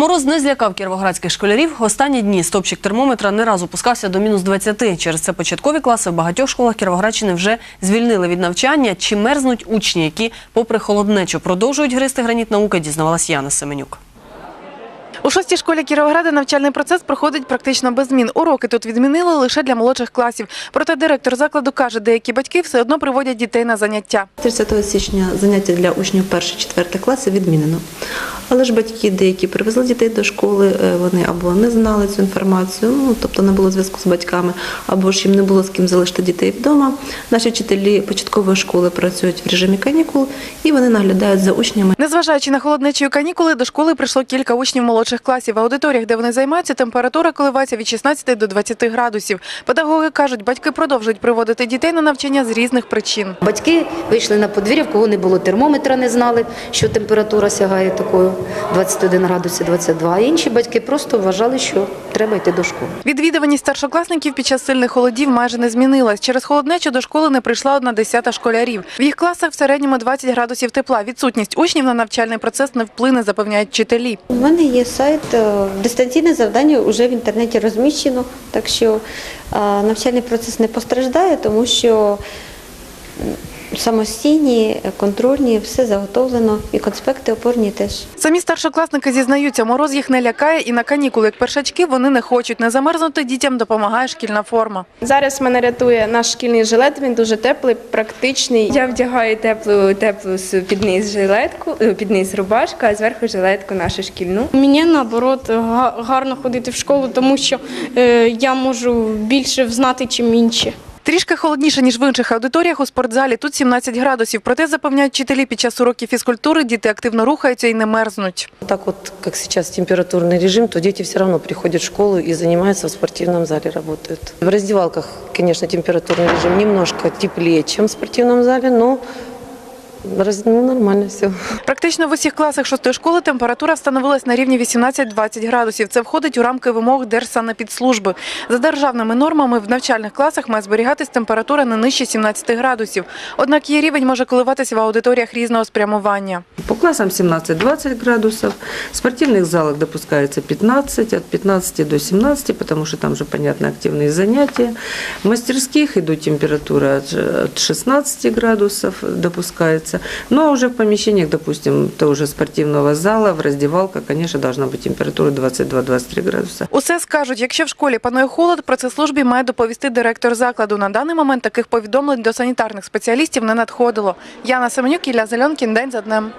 Мороз не злякав кіровоградських школярів. Останні дні стопчик термометра не раз опускався до мінус 20. Через це початкові класи в багатьох школах Кіровоградщини вже звільнили від навчання. Чи мерзнуть учні, які, попри холоднечу, продовжують гристи граніт науки, дізнавалась Яна Семенюк. У шостій школі Кіровограда навчальний процес проходить практично без змін. Уроки тут відмінили лише для молодших класів. Проте директор закладу каже, деякі батьки все одно приводять дітей на заняття. 30 січня заняття для учнів 1-4 класу відмінено. Але ж батьки деякі привезли дітей до школи, е, вони або не знали цю інформацію, ну тобто не було зв'язку з батьками, або ж їм не було з ким залишити дітей вдома. Наші вчителі початкової школи працюють в режимі канікул і вони наглядають за учнями. Незважаючи на холоднечі канікули, до школи прийшло кілька учнів молодших класів. В аудиторіях, де вони займаються, температура коливається від 16 до 20 градусів. Педагоги кажуть, батьки продовжують приводити дітей на навчання з різних причин. Батьки вийшли на подвір'я, в кого не було термометра, не знали, що температура сягає такою 21 градусів 22. А інші батьки просто вважали, що треба йти до школи. Відвідуваність старшокласників під час сильних холодів майже не змінилась. Через холоднечу до школи не прийшла одна десята школярів. В їх класах в середньому 20 градусів тепла. Відсутність учнів на навчальний процес не вплине, запевняють вчителі. У мене є сайт, е, дистанційне завдання вже в інтернеті розміщено, так що навчальний процес не постраждає, тому що самостійні, контрольні, все заготовлено, і конспекти опорні теж. Самі старшокласники зізнаються, мороз їх не лякає, і на канікули, як першачки, вони не хочуть. Не замерзнути дітям допомагає шкільна форма. Зараз мене рятує наш шкільний жилет. Він дуже теплий, практичний. Я вдягаю теплу теплу під низ жилетку, е, під низ рубашку, а зверху жилетку нашу шкільну. Мені наоборот га- гарно ходити в школу, тому що е, я можу більше знати, чим інші. Трішки холодніше, ніж в інших аудиторіях у спортзалі. Тут 17 градусів. Проте запевняють вчителі під час уроків фізкультури діти активно рухаються і не мерзнуть. Так от як зараз температурний режим, то діти все одно приходять в школу і займаються в спортивному залі. працюють. В роздівалках, звісно, температурний режим немножко теплее, ніж в залі, але ну, нормально все. Практично в усіх класах шостої школи температура встановилась на рівні 18-20 градусів. Це входить у рамки вимог Держсанепідслужби. За державними нормами в навчальних класах має зберігатись температура не нижче 17 градусів. Однак її рівень може коливатися в аудиторіях різного спрямування. По классам 17-20 градусов, в спортивных залах допускается 15, от 15 до 17, потому что там же, понятно, активные занятия. В мастерских идут температура от 16 градусов допускается. Ну а уже в помещениях, допустим, того же спортивного зала, в раздевалках, конечно, должна быть температура 22-23 градуса. Усе скажуть, якщо в школі панує холод, про це службі має доповісти директор закладу. На даний момент таких повідомлень до санітарних спеціалістів не надходило. Яна Семенюк, Ілля Зеленкін, день за днем.